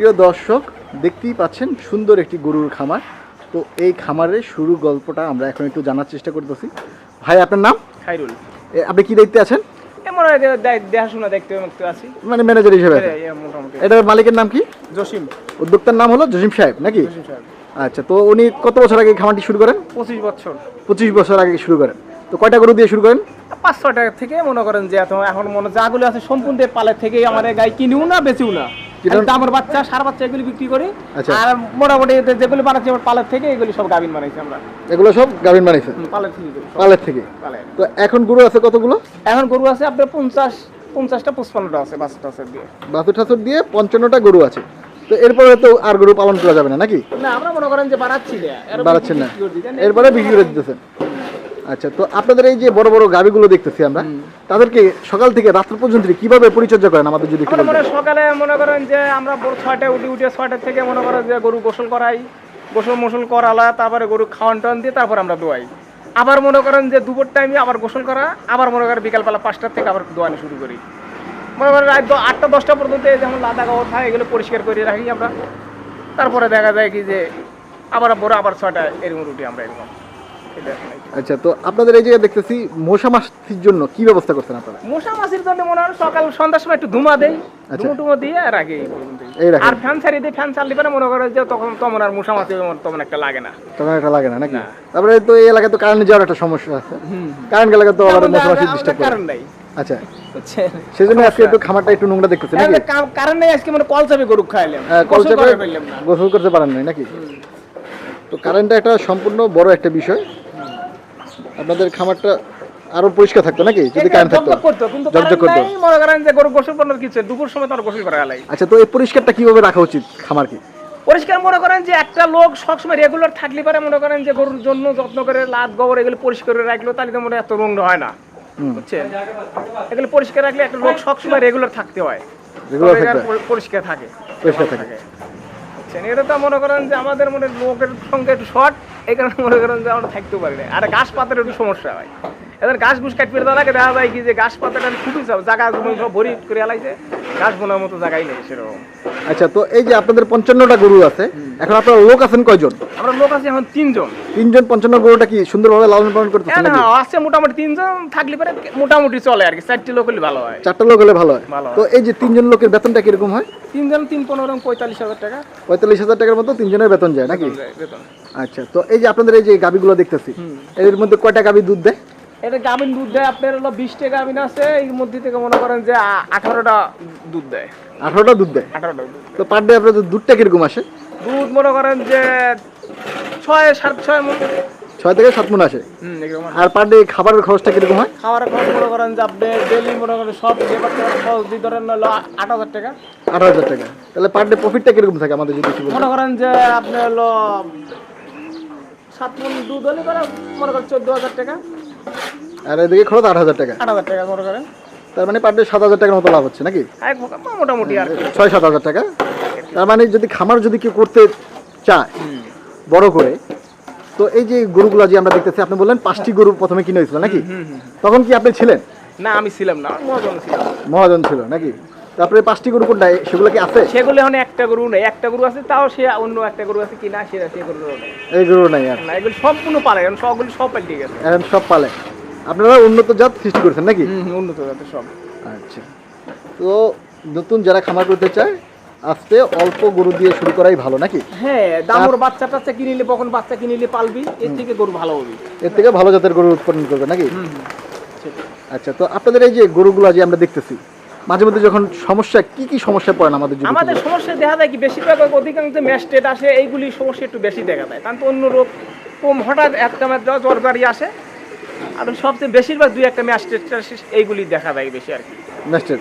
প্রিয় দর্শক দেখতেই পাচ্ছেন সুন্দর একটি গরুর খামার। তো এই খামারের শুরু গল্পটা আমরা এখন একটু জানার চেষ্টা করতেছি। ভাই আপনার নাম? খাইরুল। আপনি কি দেখতে আছেন? এমন হয় দেখাশোনা দেখতে আছি। মানে ম্যানেজার হিসেবে। এই মোটামুটি। এটার মালিকের নাম কি? জসিম। উদ্যোক্তার নাম হলো জসিম সাহেব নাকি? আচ্ছা তো উনি কত বছর আগে খামারটি শুরু করেন? পঁচিশ বছর। পঁচিশ বছর আগে শুরু করেন। তো কয়টা গরু দিয়ে শুরু করেন? পাঁচ ছয় টাকা থেকে মনে করেন যে এখন মনে যাগুলো আছে সম্পূর্ণ পালের থেকেই আমাদের গাই কিনিও না বেচিও না। দামের বাচ্চা সার বাচ্চা এগুলি বিক্রি করি। আচ্ছা। আর মোটামুটি যেগুলি বানাচ্ছি আমার পালের থেকে এগুলি সব গাভিন বানাইছি আমরা। এগুলো সব গাভিন বানিয়েছেন পালের থেকে পালের থেকে? তো এখন গরু আছে কতগুলো? এখন গরু আছে আপনার পঞ্চাশ পঞ্চাশটা পঁচপান্নটা আছে বাচ্চা টাচ্চা দিয়ে। বাছুর ঠাসুর দিয়ে পঞ্চান্নটা গরু আছে। তো এরপরে তো আর গরু পালন করা যাবে না নাকি? না আমরা মনে করেন যে বাড়াচ্ছি না বাড়াচ্ছেন না? এরপরে বিক্রি করে দিতেছেন। আচ্ছা তো আপনাদের এই যে বড় বড় গাবিগুলো দেখতেছি আমরা তাদেরকে সকাল থেকে রাত্র পর্যন্ত কীভাবে পরিচর্যা করেন? আমাদের যদি মনে সকালে মনে করেন যে আমরা ভোর ছয়টায় উঠি উঠে ছয়টার থেকে মনে করেন যে গরু গোসল করাই গোসল মোসল করালা তারপরে গরু খাওয়ান টাওয়ান দিয়ে তারপর আমরা দোয়াই। আবার মনে করেন যে দুপুর টাইমে আবার গোসল করা আবার মনে করেন বিকালবেলা পাঁচটার থেকে আবার দোয়ানি শুরু করি। মনে করেন রাত আটটা দশটা পর্যন্ত যেমন লাদা গাওয়া থাকে এগুলো পরিষ্কার করে রাখি আমরা। তারপরে দেখা যায় কি যে আবার ভোর আবার ছয়টা এরকম রুটি আমরা এরকম। আচ্ছা তো আপনাদের এই জায়গায় দেখতেছি মশা মাছির জন্য কি ব্যবস্থা করছেন আপনারা? মশা মাছির জন্য মনে হয় সকাল সন্ধ্যার সময় একটু ধুমা দেই আচ্ছা। ধুমো টুমো দিয়ে পর্যন্তই। এই আর ফ্যান ছাড়িয়ে দিই ফ্যান চালিয়ে পরে মনে করে যে তখন তেমন আর মশা মাছি তেমন একটা লাগে না। তখন এটা লাগে না নাকি? তারপরে তো এই এলাকায় তো কারেন্ট যাওয়ার একটা সমস্যা আছে। কারেন্ট গেলে তো আবার মশা মাছি ডিস্টার্ব করে কারণ নাই। আচ্ছা। বুঝছেন? সেই জন্য আজকে একটু খামারটা একটু নোংরা দেখতেছি নাকি? কারণ নেই আজকে মানে কল চাপে গরু খাইলাম। হ্যাঁ, কল চাপে গোসল করতে পারেন নাই নাকি? তো কারেন্টটা একটা সম্পূর্ণ বড় একটা বিষয়। আপনাদের খামারটা আরও পরিষ্কার থাকতো নাকি? যদি কারেন্ট থাকতো। জকজক করতো, মনে করেন যে গরু গোসল করানোর কিছু দুপুর সময় তোমার গোসল করা গেলাই আচ্ছা তো এই পরিষ্কারটা কীভাবে রাখা উচিত খামারকে? পরিষ্কার মনে করেন যে একটা লোক সবসময় রেগুলার থাকলে পারে মনে করেন যে গরুর জন্য যত্ন করে লাত গোবর এগুলো পরিষ্কার করে রাখল তাহলে তো মনে এত রঙ হয় না। বুঝছেন? এগুলো পরিষ্কার রাখলে একটা লোক সবসময় রেগুলার থাকতে হয়। পরি- পরিষ্কার থাকে। পরিষ্কার থাকে। বুঝছেন এটা তো মনে করেন যে আমাদের মনে লোকের সঙ্গে একটু শর্ট, এই কারণে মনে করেন যে আমরা থাকতেও পারি না আর গাছ পাতার একটু সমস্যা হয়। এদের গাছ গুছ কাট দেওয়া লাগে দেখা যায় কি যে গাছ পাতাটা খুবই সব জায়গা জমি সব ভরি করে এলাইছে। গাছ বোনার মতো জায়গাই নেই সেরকম। আচ্ছা তো এই যে আপনাদের পঞ্চান্নটা গরু আছে এখন আপনার লোক আছেন কয়জন? আমরা লোক আছে এখন তিনজন। তিনজন পঞ্চান্ন গরুটা কি সুন্দরভাবে লালন পালন করতেছেন হ্যাঁ না আছে মোটামুটি তিনজন থাকলে পরে মোটামুটি চলে আর কি চারটি লোক হলে ভালো হয়। চারটা লোক হলে ভালো হয়। তো এই যে তিনজন লোকের বেতনটা কীরকম হয়? তিনজন তিন পনেরো পঁয়তাল্লিশ হাজার টাকা। পঁয়তাল্লিশ হাজার টাকার মতো তিনজনের বেতন যায় নাকি? বেতন। আচ্ছা তো এই যে আপনাদের এই যে গাবিগুলো দেখতেছি এর মধ্যে কয়টা গাবি দুধ দেয়? এটা গাভিন দুধ দেয়? আপনার হলো বিশটা গাভিন আছে এর মধ্যে থেকে মনে করেন যে আঠারোটা দুধ দেয়। আঠারোটা দুধ দেয়? আঠারোটা তো পার ডে আপনাদের দুধটা কীরকম আসে? দুধ মনে করেন যে ছয় সাত ছয় মন। ছয় থেকে সাত মন আসে। আর পার ডে খাবারের খরচটা কীরকম হয়? খাওয়ার খরচ মনে করেন যে আপনি ডেলি মনে করেন সব লেবার খরচ দিয়ে ধরেন হলো আট হাজার টাকা। আট হাজার টাকা। তাহলে পার ডে প্রফিটটা কীরকম থাকে আমাদের যদি মনে করেন যে আপনি হলো সাত মন দুধ হলে মনে করেন চোদ্দ হাজার টাকা। আর এদিকে খরচ আট হাজার টাকা। আট হাজার টাকা মনে করেন। তার মানে পার ডে সাত হাজার টাকার মতো লাভ হচ্ছে নাকি? এক মোটামুটি আর ছয় সাত হাজার টাকা। তার মানে যদি খামার যদি কেউ করতে চায় বড় করে তো এই যে গরুগুলো যে আমরা দেখতেছি আপনি বললেন পাঁচটি গরু প্রথমে কিনে হয়েছিল নাকি? তখন কি আপনি ছিলেন? না আমি ছিলাম না মহাজন ছিল। মহাজন ছিল নাকি? তারপরে পাঁচটি গরু কোনটা সেগুলো কি আছে? সেগুলো এখন একটা গরু নেই। একটা গরু আছে তাও সে অন্য একটা গরু আছে কিনা সে সে গরু নেই। এই গরু নাই আর? না এগুলো সম্পূর্ণ পালে এখন সবগুলো সব পাল্টে গেছে। এখন সব পালে। আপনারা উন্নত জাত সৃষ্টি করছেন নাকি? উন্নত জাতের সব। আচ্ছা। তো নতুন যারা খামার করতে চায় আস্তে অল্প গরু দিয়ে শুরু করাই ভালো নাকি? হ্যাঁ দামর বাচ্চা টাচ্চা কিনিলে কখন বাচ্চা কিনিলে পালবি এর থেকে গরু ভালো হবে। এর থেকে ভালো জাতের গরু উৎপাদন করবে নাকি? আচ্ছা তো আপনাদের এই যে গরুগুলো যে আমরা দেখতেছি মাঝে মধ্যে যখন সমস্যা কি কি সমস্যা পড়েন আমাদের আমাদের সমস্যা দেখা যায় কি বেশিরভাগ অধিকাংশ ম্যাস্টেট আসে এইগুলি সমস্যা একটু বেশি দেখা যায় কারণ তো অন্য রোগ কম হঠাৎ একটা মাত্র জ্বর গাড়ি আসে। আর সবচেয়ে বেশিরভাগ দুই একটা ম্যাস্টেট এইগুলি দেখা যায় বেশি আর কি। নেস্টেড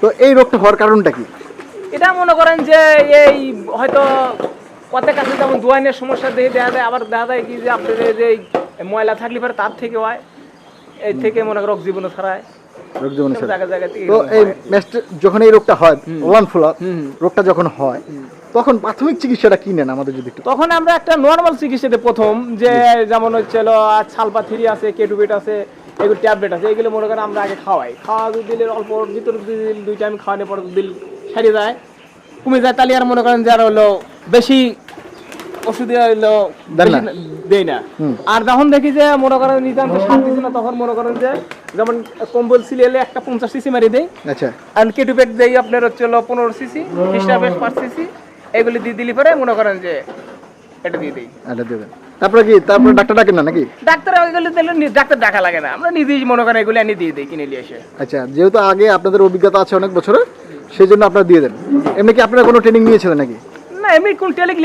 তো এই রোগটা হওয়ার কারণটা কি? এটা মনে করেন যে এই হয়তো কত কাছে যেমন দোয়াইনের সমস্যা দেখে দেখা যায় আবার দেখা যায় কি যে আপনাদের যে এই ময়লা থাকলে পরে তার থেকে হয় এই থেকে মনে রোগ জীবনে ছড়ায়। তো এই যখন এই রোগটা হয় ওলান ফুলা রোগটা যখন হয় তখন প্রাথমিক চিকিৎসাটা কি নেন আমাদের যদি তখন আমরা একটা নর্মাল চিকিৎসাতে প্রথম যে যেমন হচ্ছিল ছালপাথিরি আছে কেটুবেট আছে এগুলো ট্যাবলেট আছে এগুলো মনে করেন আমরা আগে খাওয়াই। খাওয়া দিলে অল্প ভিতরে দুই টাইম খাওয়ানোর পর দিল সেরে যায় কমে যায় তাহলে আর মনে করেন যে আর হলো বেশি ওষুধে হলো বেশি না। আর যখন দেখি যে মনে করেন নিতান্ত দিচ্ছে না তখন মনে করেন যে যেমন কম্বল সিলিয়ালে একটা পঞ্চাশ সিসি মারি দেই। আচ্ছা। আর কেটুপেক দেই আপনার হচ্ছে হলো পনেরো সিসি হিসাবে পাঁচ সিসি এগুলি দিয়ে দিলি পরে মনে করেন যে এটা দিয়ে দিই। এটা দিয়ে তারপরে কি তারপরে ডাক্তার ডাকেন না নাকি? ডাক্তার দিলে ডাক্তার ডাকা লাগে না। আমরা নিজেই মনে করেন এগুলি আনি দিয়ে দিই কিনে নিয়ে এসে। আচ্ছা যেহেতু আগে আপনাদের অভিজ্ঞতা আছে অনেক বছরের সেই জন্য আপনারা দিয়ে দেন। এমনি কি আপনারা কোনো ট্রেনিং নিয়েছিলেন নাকি? না এমনি কোন টেলিক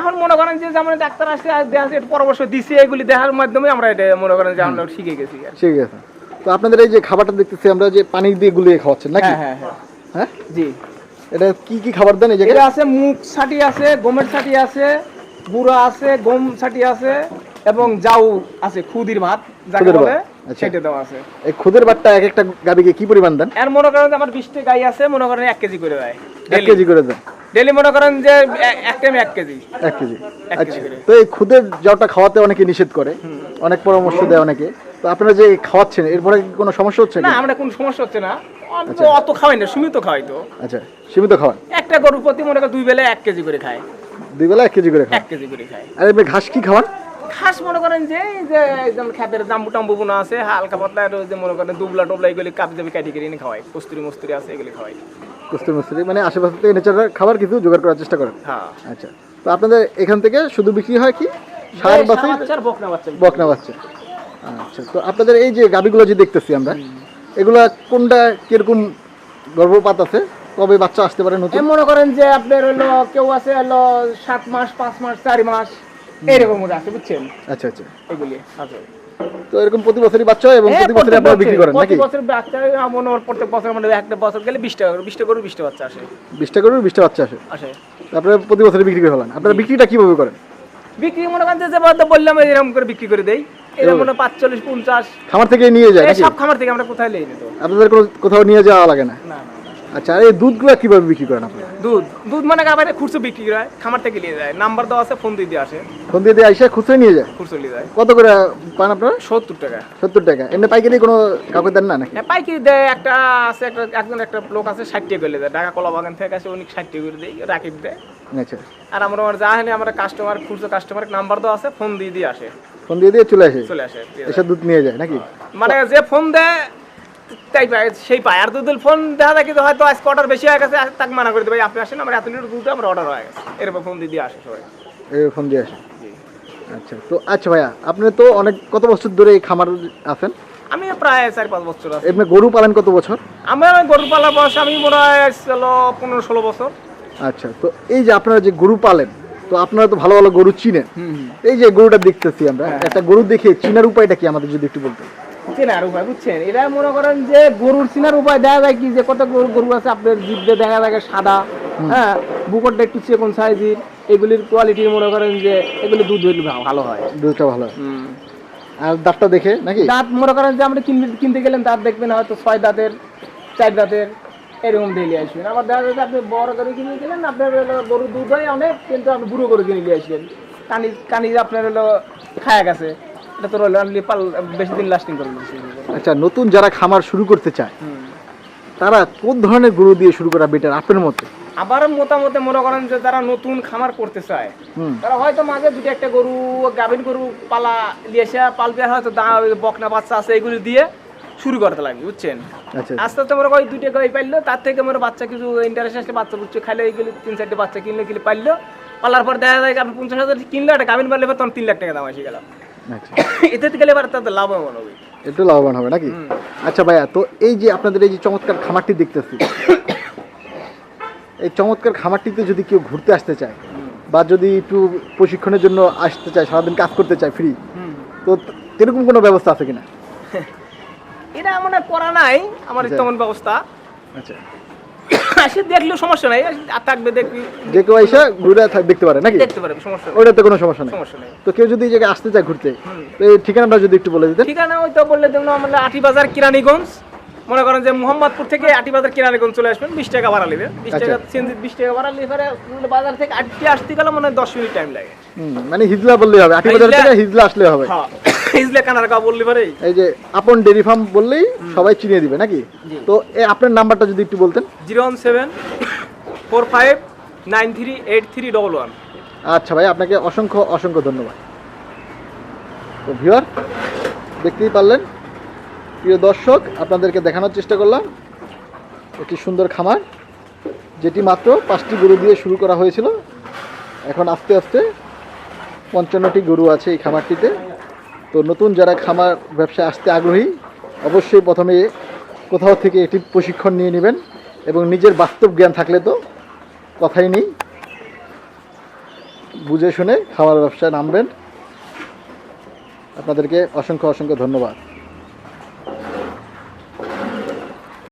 এখন মনে করেন যে যেমন ডাক্তার আসছে আর দেখা পরামর্শ দিছে এগুলি দেখার মাধ্যমে আমরা এটা মনে করেন যে আমরা শিখে গেছি আর কি। তো আপনাদের এই যে খাবারটা দেখতেছি আমরা যে পানি দিয়ে গুলিয়ে খাওয়াচ্ছেন নাকি? হ্যাঁ হ্যাঁ হ্যাঁ। হ্যাঁ? জি। এটা কি কি খাবার দেন এই জায়গায়? এটা আছে মুগ ছাটি আছে গমের ছাটি আছে গুঁড়া আছে গম ছাটি আছে এবং জাউ আছে খুদির ভাত যাকে বলে আচ্ছা। সেটা দেওয়া আছে। এই খুদের বাটটা এক একটা গাবিকে কি পরিমাণ দেন? আর মনে করেন যে আমার বিশটা গাই আছে মনে করেন এক কেজি করে দেয়। কেজি করে দেন? ডেলি মনে করেন যে এক টাইম কেজি। কেজি। আচ্ছা। তো এই খুদের খাওয়াতে অনেকে নিষেধ করে অনেক পরামর্শ দেয় অনেকে। তো আপনারা যে খাওয়াচ্ছেন এরপরে কি কোনো সমস্যা হচ্ছে না আমরা কোনো সমস্যা হচ্ছে না। অত- আচ্ছা। অত খাওয়াই না সীমিত খাওয়াই তো। আচ্ছা সীমিত খাওয়ান? একটা গরুর প্রতি মনে করেন দুই বেলা এক কেজি করে খায়। দুই বেলা এক কেজি করে খাওয়ান এক কেজি করে খায়। আর এমনি ঘাস কি খাওয়ান? খাস মনে করেন যে এই যে একদম খেতের জাম্বু টাম্বু বোনা আছে হালকা পাতলা আর ওই যে মনে করেন দুবলা টবলা এগুলি কাপি জাবি কাটি কেটে এনে খাওয়াই কস্তুরি মস্তুরি আছে এগুলি খাওয়াই। কস্তুরি মস্তুরি মানে আশেপাশে থেকে নেচার খাবার কিছু জোগাড় করার চেষ্টা করেন? হ্যাঁ। আচ্ছা তো আপনাদের এখান থেকে শুধু বিক্রি হয় কি? সার বাছাই বাচ্চা আর বকনা বাচ্চা। বকনা বাচ্চা। আচ্ছা তো আপনাদের এই যে যে দেখতেছি আমরা এগুলা কোনটা কীরকম গর্ভপাত আছে? কবে বাচ্চা আসতে পারে নতুন? মনে করেন যে আপনার হলো কেউ আছে হলো সাত মাস পাঁচ মাস চারি মাস এইরকম মনে আছে বুঝছেন? আচ্ছা আচ্ছা। এগুলি আছে তো এরকম প্রতি বছরই বাচ্চা হয় এবং হ্যাঁ, প্রতি বছরই আপনারা বিক্রি করেন নাকি? প্রতি বছর বাচ্চা মনে হয় প্রত্যেক বছর মানে একটা বছর গেলে বিশটা বিশটা গরু বিশটা বাচ্চা আসে। বিশটা করে বিশটা বাচ্চা আসে। আসে। তারপরে প্রতি বছরই বিক্রি করে ফেলেন। আপনারা বিক্রিটা কীভাবে করেন? বিক্রি মনে করেন যে যে বললাম এরকম করে বিক্রি করে দেই। মনে পাঁচচল্লিশ পঞ্চাশ। খামার থেকে নিয়ে যায় সব খামার থেকে আমরা কোথায় আপনাদের কোথাও নিয়ে যাওয়া লাগে না? আচ্ছা এই দুধগুলো কীভাবে বিক্রি করেন আপনারা? দুধ দুধ মানে আবার খুচরো বিক্রি হয় খামার থেকে নিয়ে যায়। নাম্বার দেওয়া আছে ফোন দিয়ে দিয়ে আসে। ফোন দিয়ে খুচরে নিয়ে যায়? খুচরো নিয়ে যায়। কত করে পান আপনারা? সত্তর টাকা। সত্তর টাকা। এমনি পাইকারি কোনো কাউকে দেন না নাকি? হ্যাঁ পাইকারি দেয় একটা আছে একটা একজন একটা লোক আছে ষাট টাকা করে দেয়। ঢাকা কলা বাগান থেকে আসে উনি ষাট টাকা করে দেয় রাকিব দেয়। আচ্ছা। আর আমরা যা হলে আমরা কাস্টমার খুচরো কাস্টমার নাম্বার দেওয়া আছে ফোন দিয়ে দিয়ে আসে। ফোন দিয়ে দিয়ে চলে আসে। চলে আসে এসে দুধ নিয়ে যায় নাকি? মানে যে ফোন দেয় তাই পায় সেই পায় আর দুধ ফোন দেখা যায় কিন্তু হয়তো আজকে অর্ডার বেশি হয়ে গেছে তাকে মানা করে দেবে আপনি আসেন আমার এত লিটার দুধ আমার অর্ডার হয়ে গেছে। এরকম ফোন দিয়ে দিয়ে আসে সবাই। এই ফোন দিয়ে আসে? আচ্ছা তো আচ্ছা ভাইয়া আপনি তো অনেক কত বছর ধরে এই খামার আছেন? আমি প্রায় চার পাঁচ বছর আছে। এমনি গরু পালন কত বছর? আমার গরু পালার বয়স আমি মনে হয় ছিল পনেরো ষোলো বছর। আচ্ছা তো এই যে আপনারা যে গরু পালেন তো আপনারা তো ভালো ভালো গরু চিনেন। এই যে গরুটা দেখতেছি আমরা একটা গরু দেখে চিনার উপায়টা কি আমাদের যদি একটু বলতেন? চেনার উপায় বুঝছেন? এটা মনে করেন যে গরুর চিনার উপায় দেখা যায় কি? যে কত গরু গরু আছে আপনার জিভে দেখা যায় সাদা হ্যাঁ? বুকরটা একটু চেকন সাইজের। এগুলির কোয়ালিটি মনে করেন যে এগুলি দুধ ভালো হয়। দুধটা ভালো হয়। আর দাঁতটা দেখে নাকি? দাঁত মনে করেন যে আমরা কিনতে কিনতে গেলেন দাঁত দেখবেন হয়তো ছয় দাঁতের চার দাঁতের এরকম ডেলি আসবেন। আবার দেখা যাচ্ছে আপনি বড় গরু কিনে গেলেন আপনার হলো গরু দুধ হয় অনেক কিন্তু আপনি বুড়ো গরু কিনে নিয়ে আসবেন। কানি কানি আপনার হলো খায়া গেছে এটা তো রইল only পাল বেশি দিন লাস্টিং করবে আচ্ছা নতুন যারা খামার শুরু করতে চায় তারা কোন ধরনের গরু দিয়ে শুরু করা বেটার আপনার মতে? আবার মোটামুটি মনে করেন যে তারা নতুন খামার করতে চায় তারা হয়তো মাঝে দুটো একটা গরু গাভিন গরু পালা দিয়ে এসে পালবে হয়তো দা- বকনা বাচ্চা আছে এগুলি দিয়ে। শুরু করতে লাগবে বুঝছেন? আচ্ছা আস্তে আস্তে মনে করি দুইটা গাই পাইলো তার থেকে মনে বাচ্চা কিছু ইন্টারেস্ট আসলে বাচ্চা বুঝছে খাইলে এইগুলি তিন চারটে বাচ্চা কিনলে কিনলে পাইলো। পালার পর দেখা যায় আপনি পঞ্চাশ হাজার কিনলে একটা গাভিন পারলে তখন তিন লাখ টাকা দাম এসে গেল। আচ্ছা। এতে গেলে এবার তাদের লাভবান হবে একটু লাভবান হবে নাকি? আচ্ছা ভাইয়া তো এই যে আপনাদের এই যে চমৎকার খামারটি দেখতেছি এই চমৎকার খামারটিতে যদি কেউ ঘুরতে আসতে চায় বা যদি একটু প্রশিক্ষণের জন্য আসতে চায় সারাদিন কাজ করতে চায় ফ্রি তো এরকম কোনো ব্যবস্থা আছে কিনা? এটা মনে করা নাই আমার আচ্ছা। তেমন ব্যবস্থা। আচ্ছা। সে দেখলেও সমস্যা নাই থাকবে দেখবি। যে কেউ এসে ঘুরে দেখতে পারে নাকি? দেখতে পারবে সমস্যা নেই। কোনো সমস্যা নেই। সমস্যা নেই। তো কেউ যদি এই জায়গায় আসতে চায় ঘুরতে তো এই ঠিকানাটা যদি একটু বলে দিতেন। ঠিকানা ওই তো বললে দেখুন আমরা আটি বাজার কিরানীগঞ্জ। মনে করেন যে মোহাম্মদপুর থেকে কিরানীগঞ্জ চলে আসবেন বিশ টাকা ভাড়া নেবে বিশ আচ্ছা। টাকা সিএনজি বিশ টাকা ভাড়া বাজার থেকে আটটি আসতে গেলে মনে হয় দশ মিনিট টাইম লাগে। মানে হিজলা বললেই হবে। থেকে হিজলা আসলে হবে। হ্যাঁ। ইজলে কানার কা বললি পারে? এই যে আপন ডেরি ফার্ম বললেই সবাই চিনিয়ে দিবে নাকি? তো আপনার নাম্বারটা যদি একটু বলতেন। Zero one seven four five nine three eight three double one. আচ্ছা ভাই আপনাকে অসংখ্য অসংখ্য ধন্যবাদ। তো দেখতেই পারলেন। প্রিয় দর্শক আপনাদেরকে দেখানোর চেষ্টা করলাম। একটি সুন্দর খামার যেটি মাত্র পাঁচটি গরু দিয়ে শুরু করা হয়েছিল। এখন আস্তে আস্তে পঞ্চান্নটি গরু আছে এই খামারটিতে। তো নতুন যারা খামার ব্যবসায় আসতে আগ্রহী, অবশ্যই প্রথমে কোথাও থেকে এটি প্রশিক্ষণ নিয়ে নেবেন এবং নিজের বাস্তব জ্ঞান থাকলে তো কথাই নেই। বুঝে শুনে খাবার ব্যবসায় নামবেন। আপনাদেরকে অসংখ্য অসংখ্য ধন্যবাদ।